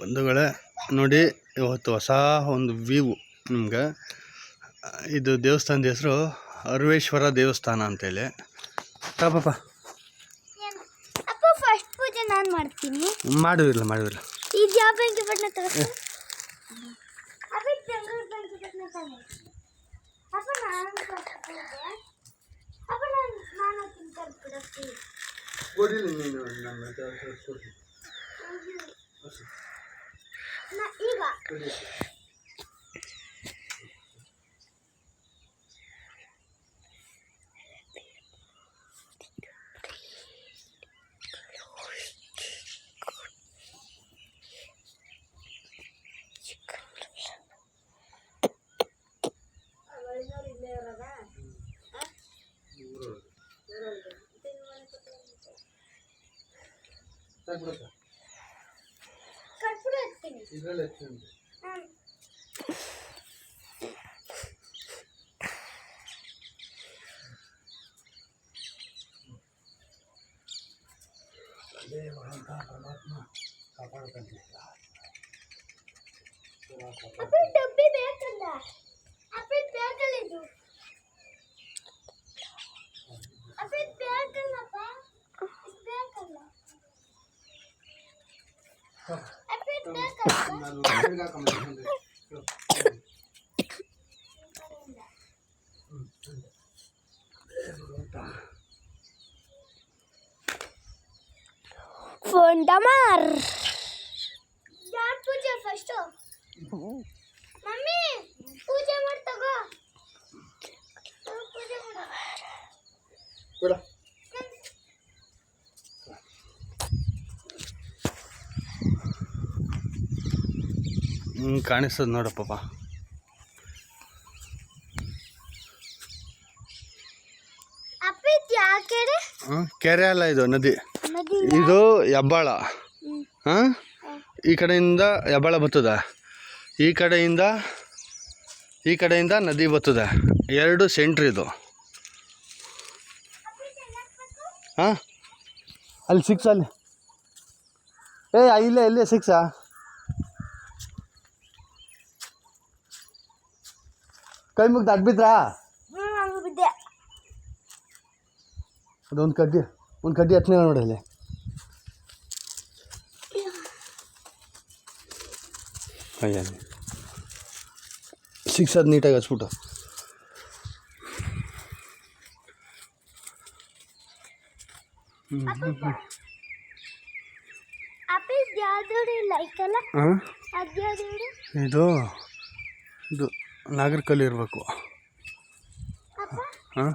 ಬಂಧುಗಳೇ ನೋಡಿ ಇವತ್ತು ಹೊಸ ಒಂದು ವ್ಯೂ ನಿಮ್ಗೆ. ಇದು ದೇವಸ್ಥಾನದ ಹೆಸರು ಅರುವೇಶ್ವರ ದೇವಸ್ಥಾನ ಅಂತೇಳಿ. ಪಾಪ. ಅಪ್ಪ ಫಸ್ಟ್ ಪೂಜೆ ನಾನು ಮಾಡ್ತೀನಿ. ಮಾಡುವಿಲ್ಲ ಮಾಡುವಿಲ್ಲ. ಇದು ಯಾವ ಬೆಂಕಿ ಕೊಡಿ ಅಪ್ಪ ನಾನು first ಪೂಜೆ ಅಪ್ಪ ನಾನು ನಾನು ತಿಂತಾರೆ ಬಿಡತ್ತೀನಿ ಈಗ ಕರ್ಪೂರ ಹಚ್ತೀನಿ ಹ್ಮ್. ಅಪ್ಪ ಈ ಡಬ್ಬಿ ಬೇಕಲ್ಲ ಅಪ್ಪ ಇದು ಬೇಕಲ್ಲ ಇದು ಅಪ್ಪ ಇದು ಬೇಕಲ್ಲಪ್ಪ ಇದು ಬೇಕಲ್ಲ ಅಪ್ಪ ಇದು ಬೇಕಲ್ಲ ಫೋನ್ ಡಮಾರ್ ಯಾರು ಪೂಜೆ ಫಸ್ಟು ಹ್ಞೂ ಕಾಣಿಸ್ತದೆ ನೋಡಪ್ಪ. ಕೆರೆ? ಅಲ್ಲ ಇದು ನದಿ. ನದಿ ಇದು ಹೆಬ್ಬಾಳ. ಹಾಂ? ಈ ಕಡೆಯಿಂದ ಹೆಬ್ಬಾಳ ಬತ್ತದ ಈ ಕಡೆಯಿಂದ ಈ ಕಡೆಯಿಂದ ನದಿ ಬತ್ತದ ಎರಡು ಸೆಂಟ್ರ್ ಇದು. ಹಾಂ? ಅಲ್ಲಿ ಸಿಕ್ಸ್ ಅಲ್ಲಿ. ಏ ಇಲ್ಲೇ ಇಲ್ಲೇ ಸಿಕ್ಸಾ. ಕೈ ಮುಗ್ದು ಅಡ್ಬಿದ್ರಾ ಬಿದ್ದೆ. ಅದೊಂದು ಕಡ್ಡಿ ಒಂದು ಕಡ್ಡಿ ಹತ್ತನೇ ನೋಡಿ ಅಲ್ಲಿ ಅಯ್ಯ. ಸಿಕ್ಸ್ ಅದು ನೀಟಾಗಿ ಹಚ್ಬಿಟ್ಟು ಇದು ಇದು. ನಾಗರಕಲ್ಲಿ ಇರಬೇಕು. ಹಾಂ?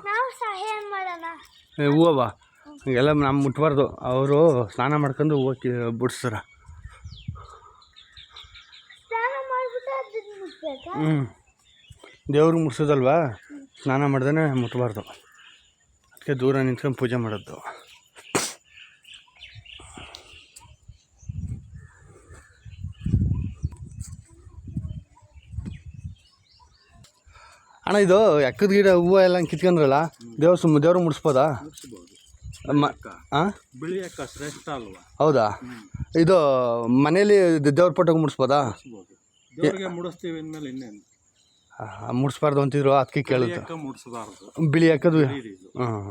ಹೂವವ ಎಲ್ಲ ನಮ್ಮ ಮುಟ್ಬಾರ್ದು. ಅವರು ಸ್ನಾನ ಮಾಡ್ಕೊಂಡು ಹೂವು ಕಿ ಬಿಡಿಸ್ತಾರ ಹ್ಞೂ ದೇವ್ರಿಗೆ ಮುಟ್ಸೋದಲ್ವಾ? ಸ್ನಾನ ಮಾಡ್ದೇ ಮುಟ್ಬಾರ್ದು. ಅದಕ್ಕೆ ದೂರ ನಿಂತ್ಕೊಂಡು ಪೂಜೆ ಮಾಡೋದು. ಅಣ್ಣ ಇದು ಎಕ್ಕದ ಗಿಡ ಹೂವು ಎಲ್ಲ ಕಿತ್ಕೊಂಡ್ರಲ್ಲ ದೇವ್ರ ಸುಮ್ಮ ದೇವ್ರು ಮುಡಿಸ್ಬೋದಾ? ಹಾಂ ಬಿಳಿ ಅಕ್ಕ ಶ್ರೇಷ್ಠ ಅಲ್ವಾ? ಹೌದಾ? ಇದು ಮನೇಲಿ ದೇವ್ರ ಪಟ್ಟಕ್ಕೆ ಮುಡಿಸ್ಬೋದಾ? ದೇವ್ರಿಗೆ ಮುಡಿಸ್ತೀವಿ ಅಂದ್ಮೇಲೆ ಇನ್ನೇನು. ಮುಡಿಸ್ಬಾರ್ದು ಅಂತಿದ್ರು ಅದಕ್ಕೆ ಕೇಳಿದ್ರು ಅಕ್ಕ ಮುಡಿಸಬಾರ್ದು. ಬಿಳಿ ಹಾಕೋದು ಇದು. ಹಾಂ.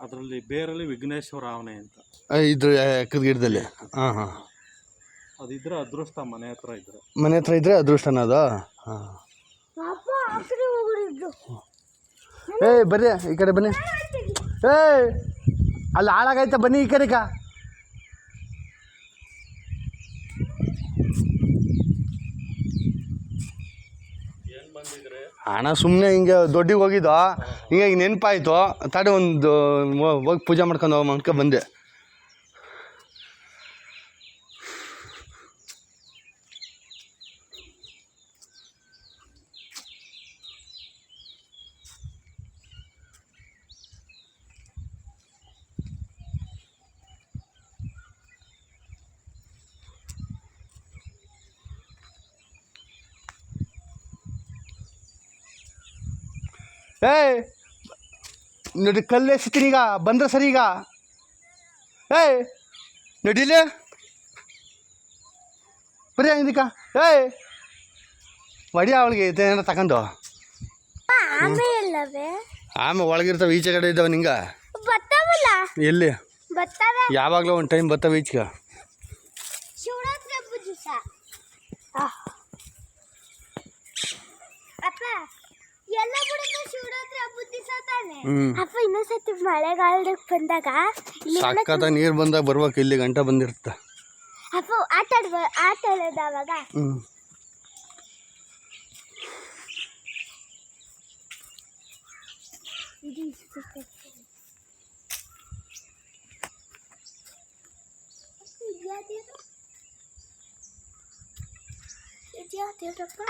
ಅದರಲ್ಲಿ ಬೇರಲ್ಲಿ ವಿಘ್ನೇಶ್ವರ ಆವನೆ ಅಂತ. ಇದ್ರ ಎಕ್ಕದ ಗಿಡದಲ್ಲಿ. ಹಾಂ ಹಾಂ. ಅದಿದ್ರೆ ಅದೃಷ್ಟ ಮನೆ ಹತ್ರ ಇದ್ರೆ. ಮನೆ ಹತ್ರ ಇದ್ರೆ ಅದೃಷ್ಟನ ಅದು? ಹಾಂ. ಏಯ್ ಬರ್ರಿ ಈ ಕಡೆ ಬನ್ನಿ. ಏಯ್ ಅಲ್ಲಿ ಹಾಳಾಗೈತ, ಬನ್ನಿ ಈ ಕಡೆಗ. ಹಣ ಸುಮ್ಮನೆ ಹಿಂಗೆ ದೊಡ್ಡಿಗೆ ಹೋಗಿದ್ದೋ, ಹಿಂಗಾಗಿ ನೆನಪಾಯಿತು, ತಡೆ ಒಂದು, ಹೋಗಿ ಪೂಜೆ ಮಾಡ್ಕೊಂಡು ಹೋಗೋ ಅನ್ಕೊ ಬಂದೆ. ಏಯ್ ನಡಿ ಕಲ್ಲೇ ಎಸಿತೀನಿ ಈಗ ಬಂದ್ರೆ ಸರಿ ಈಗ. ಏಯ್ ನಡಿಲೇ ಬರೀ ಇದಕ್ಕ ಏಯ್ ಒಡಿಯ ಅವಳಿಗೆ ಇದೇನ ತಗೊಂಡು. ಆಮೆ ಒಳಗಿರ್ತಾವ ಈಚೆ ಕಡೆ ಇದ್ದಾವೆ ನಿಂಗೆ. ಎಲ್ಲಿ? ಯಾವಾಗಲೂ ಒಂದು ಟೈಮ್ ಬರ್ತಾವೆ ಈಚೆಗೆ. ಅಪ್ಪ ಇನ್ನೊಂದ್ಸತಿ ಮಳೆಗಾಲದಾಗ ಬಂದಾಗ ಇಲ್ಲಿ ಎಲ್ಲ ಸಕ್ಕತ್ತ ನೀರು ಬಂದಾಗ ಬರ್ಬೇಕು ಇಲ್ಲಿ ಗಂಟ ಬಂದಿರುತ್ತೆ. ಅಪ್ಪ ಆಟ ಆಡ್ಬ ಆಟ ಆಡೋದು ಅವಾಗ? ಹ್ಞೂ ಇದು ಇಷ್ಟು ಕಷ್ಟ.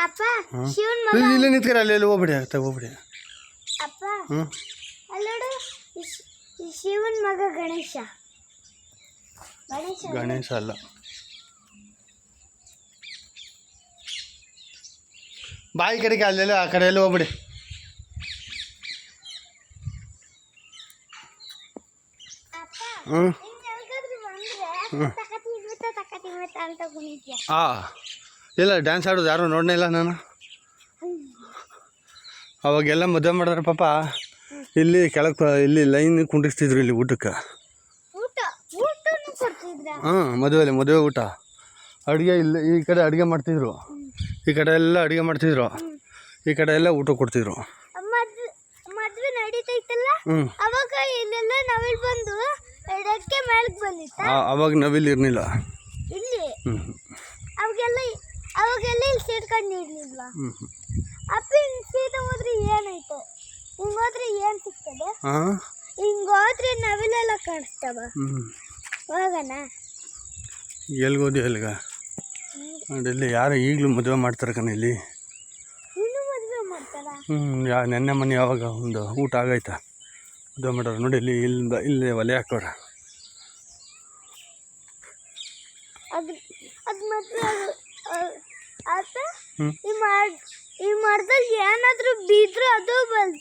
ಅಪ್ಪ ಶಿವನ್ ಮಗ. ಇಲ್ಲಿ ಇಲ್ಲಿ ನಿಂತ್ಕರ ಅಲ್ಲಿ ಅಲ್ಲಿ ಹೋಗ್ಬಿಡಿ ಆಯ್ತಾ ಹೋಗ್ಬಿಡಿ. ಅಪ್ಪ ಹ್ಞೂ ಅಲ್ಲೋಡು ಶಿವನ್ ಮಗ ಗಣೇಶ. ಗಣೇಶ ಗಣೇಶ ಅಲ್ಲ. ಬಾಯಿ ಕಡೆಗೆ ಅಲ್ಲೆಲ್ಲ ಆ ಕಡೆ ಎಲ್ಲ ಹೋಗ್ಬಿಡಿ ಹ್ಞೂ. ಹಾಂ ಇಲ್ಲ ಡ್ಯಾನ್ಸ್ ಆಡೋದು ಯಾರು ನೋಡನೇ ಇಲ್ಲ ನಾನು. ಅವಾಗೆಲ್ಲ ಮದುವೆ ಮಾಡಿದ್ರೆ ಪಾಪ ಇಲ್ಲಿ ಕೆಳಗೆ ಇಲ್ಲಿ ಲೈನ್ ಕುಂಡಿಸ್ತಿದ್ರು ಇಲ್ಲಿ ಊಟಕ್ಕೆ. ಹಾಂ ಮದುವೆಲಿ ಮದುವೆ ಊಟ. ಅಡುಗೆ ಇಲ್ಲಿ ಈ ಕಡೆ ಅಡುಗೆ ಮಾಡ್ತಿದ್ರು. ಈ ಕಡೆ ಎಲ್ಲ ಅಡುಗೆ ಮಾಡ್ತಿದ್ರು. ಈ ಕಡೆ ಎಲ್ಲ ಊಟ ಕೊಡ್ತಿದ್ರು. ಅವಾಗ ನವಿಲ್ ಇರಲಿಲ್ಲ. ಅವಾಗೆಲ್ಲ ಅವಾಗೆಲ್ಲ ಇಲ್ಲಿ ಸೇರ್ಕೊಂಡು ಇರ್ಲಿಲ್ವಾ ಅಪ್ಪ ಸೀದಾ ಹೋದ್ರೆ ಹಾಂ? ಹಿಂಗ್ ಹೋದ್ರೆ ನವಿಲೆಲ್ಲ ಕಾಣಿಸ್ತಾವ. ಹ್ಞೂ ಹೋಗೋಣ? ಎಲ್ಗೋದಿ ಅಲ್ಲಿಗ ಇಲ್ಲಿ ಯಾರು ಈಗಲೂ ಮದುವೆ ಮಾಡ್ತಾರೆ ಕಣ ಇಲ್ಲಿ? ಇನ್ನು ಮದ್ವೆ ಮಾಡ್ತಾರ? ಹ್ಞೂ ಯಾ ನೆನ್ನೆ ಮನೆ ಯಾವಾಗ ಒಂದು ಊಟ ಆಗೈತಾ ಮದುವೆ ಮಾಡೋರು. ನೋಡಿ ಇಲ್ಲಿ ಇಲ್ಲಿಂದ ಇಲ್ಲಿ ಒಲೆ ಹಾಕೋರ. ಅದ್ ಆತ? ಈ ಮರ್ ಈ ಮರದಲ್ಲಿ ಏನಾದ್ರೂ ಬಿದ್ರೆ ಅದು ಬಂದ್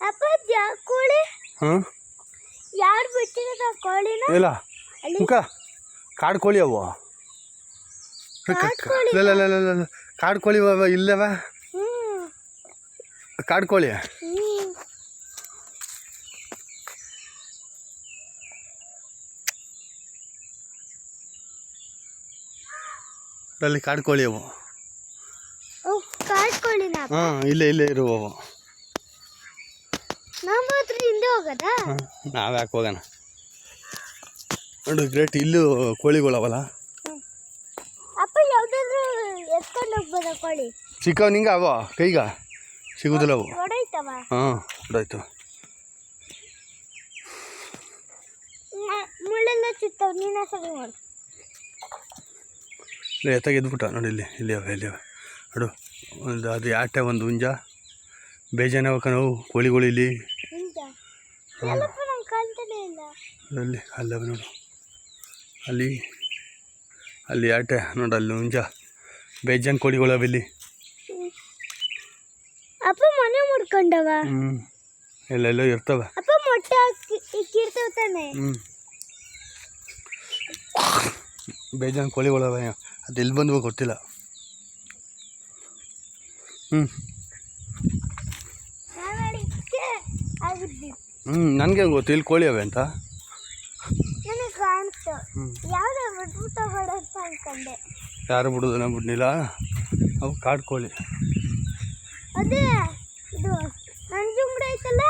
ಅಪ್ಪ ಜಾ ಕೋಳಿ. ಹಾಂ ಯಾರು ಬಿಟ್ಟಿರೋದು ಆ ಕೋಳಿನ? ಇಲ್ಲ. ಮುಖ. ಕಾಡು ಕೋಳಿ ಅವು. ಕಾಡ್ ಕೋಳಿ? ಇಲ್ಲ ಇಲ್ಲ ಇಲ್ಲ ಇಲ್ಲ. ಕಾಡು ಕೋಳಿ ಅವ ಇಲ್ಲವ. ಹ್ಮ್. ಕಾಡು ಕೋಳಿ. ಹ್ಮ್. ಅಲ್ಲಿ ಕಾಡು ಕೋಳಿ ಅವು. ಓ ಕಾಡ್ ಕೋಳಿನ? ಹಾಂ ಇಲ್ಲೇ ಇಲ್ಲೇ ಇರುವವು ನಮ್ಮ ಹತ್ರ ಹಿಂದೆ ಹೋಗದಾ ಹಾಂ ನಾವು ಯಾಕೆ ಹೋಗೋಣ? ನೋಡಿ ಗ್ರೇಟ್ ಇಲ್ಲೂ ಕೋಳಿಗಳವಲ್ಲ. ಚಿಕ್ಕವ್ ನಿಂಗೆ ಅವ ಕೈಗ? ಸಿಗುದಿಲ್ಲ ಅವು. ಹಾಂ ಹೊಡಾಯ್ತು ಇಲ್ಲ ಎತ್ತಾಗ ಎದ್ಬಿಟ್ಟ. ನೋಡಿ ಇಲ್ಲಿ ಇಲ್ಲಿ ಅವ ಇಲ್ಲಿ ಅವ. ನೋಡು ಒಂದು ಅದು ಆಟೆ ಒಂದು ಹುಂಜ ಬೇಜಾನ ಕಣವು ಕೋಳಿಗಳು ಇಲ್ಲಿ. ಅಲ್ಲಿ ಅಲ್ಲ ನೋಡು. ಅಲ್ಲಿ ಅಲ್ಲಿ ಆಟೆ ನೋಡು ಅಲ್ಲಿ ಹುಂಜ ಬೇಜಾನ್ ಕೋಳಿಗಳು ಇಲ್ಲಿ ಅಪ್ಪ ಮನೆ ಮುಡ್ಕೊಂಡವ? ಹ್ಞೂ ಎಲ್ಲೆಲ್ಲೋ ಇರ್ತವೆ. ಅಪ್ಪ ಮೊಟ್ಟೆ ಇಕ್ಕಿರ್ತಾವ ತಾನೆ? ಹ್ಞೂ ಬೇಜಾನ್ ಕೋಳಿಗಳವೆ ಅದು ಎಲ್ಲಿ ಬಂದು ಗೊತ್ತಿಲ್ಲ. ಹ್ಞೂ ಹ್ಞೂ ನನಗೆ ಗೊತ್ತು ಇಲ್ಲಿ ಕೋಳಿ ಅವೆ ಅಂತ. ನನಗೆ ಕಾಣಿಸ್ತು ಯಾವ್ದು ಬಿಟ್ಬಿಟ್ಟು ಅಂತ ಅನ್ಕೊಂಡೆ. ಯಾರು ಬಿಡುದು ನಾವು ಬಿಡ್ಲಿಲ್ಲ? ಅವು ಕಾಡು ಕೋಳಿ. ಅದೇ ಇದು ನಂಜುಂಗಡಿ ಐತಲ್ಲ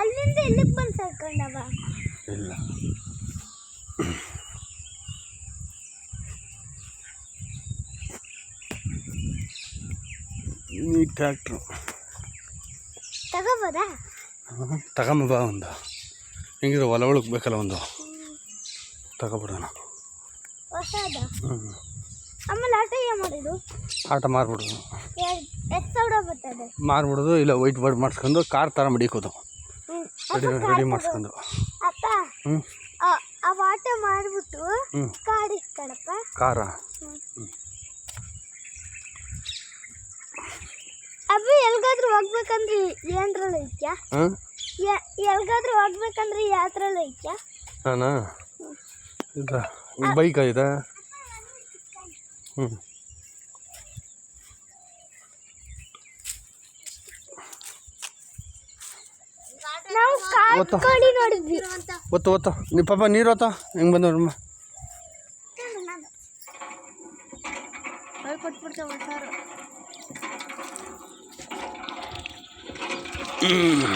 ಅಲ್ಲಿಂದ ಎಲ್ಲಿಗೆ ಬಂದು ಸೇರ್ಕೊಂಡವ ಇಲ್ಲ. ನೀ ಟ್ಯಾಕ್ಟ್ರು ತಗೋಬೋದಾ? ತಗೊಂಬ ಒಂದು. ಹಿಂಗಿದ್ರೆ ಹೊಲ ಒಳಗೆ ಬೇಕಲ್ಲ ಒಂದು. ತಗೊಬಿಡೋಣ. ಹ್ಞೂ ಆಟ ಮಾರ್ಬಿಡೋದು. ಮಾರ್ಬಿಡೋದು ಇಲ್ಲ ವೈಟ್ ಬೋರ್ಡ್ ಮಾಡಿಸ್ಕೊಂಡು ಕಾರ್ ಥರ ಮಡಿಕೋದು. ರೆಡಿ ರೆಡಿ ಕಾಡ್. ಮಾಡಿಸ್ಕೊಂಡು. ಹ್ಞೂ ಮಾಡಿಬಿಟ್ಟು ಹ್ಞೂ ಕಾರ? ಅಬ್ಬಿ ಎಲ್ಗಾದ್ರೂ ಹೋಗ್ಬೇಕಂದ್ರೆ ಏನ್ರಲ್ಲಿ ಐತ್ಯಾ? ಹಾಂ? ಎಲ್ಗಾದ್ರೂ ಹೋಗ್ಬೇಕಂದ್ರೆ ಯಾತ್ರಲ್ಲಿ ಐತ್ಯಾ? ನಾನಾ? ಇದು ಬೈಕ್ ಇದೆ? ಹ್ಞೂ ನಾವು ಒತ್ತು. ಕಾಡ್ಕೋಳಿ ನೋಡಿದ್ವಿ. ಒತ್ತು ಒತ್ತು ನೀವು ಪಾಪ ನೀರು ಒತ್ತ ಹೆಂಗೆ ಬಂದವ್ರಮ್ಮ ಸರ್ ಹ್ಞೂ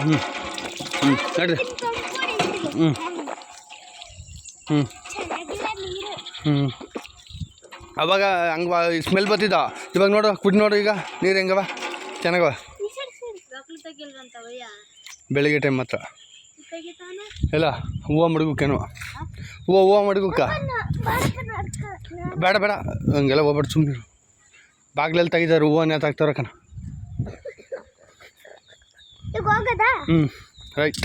ಹ್ಞೂ ನಡ್ರಿ ಹ್ಞೂ ಹ್ಞೂ ಹ್ಞೂ ಅವಾಗ ಹಂಗೆ ಸ್ಮೆಲ್ ಬರ್ತಿದ್ದ ಇವಾಗ ನೋಡು, ಕುಡಿ ನೋಡು ಈಗ. ನೀರು ಹೆಂಗವ ಚೆನ್ನಾಗವ ಬೆಳಿಗ್ಗೆ ಟೈಮ್ ಮಾತ್ರ. ಇಲ್ಲ, ಹೂವು ಮಡಗಕ್ಕೇನು. ಹೂವು ಹೂವು ಮಡ್ಗುಕ್ಕ? ಬೇಡ ಬೇಡ. ಹಂಗೆಲ್ಲ ಹೋಗ್ಬೇಡ ಸುಮ್ಮನೆ ಬಾಗ್ಲಲ್ಲಿ ತೆಗಿದಾರೆ ಹೂವು ನೇತಾಕ್ತಾರ ಕಣ. ಹ್ಞೂ ರೈಟ್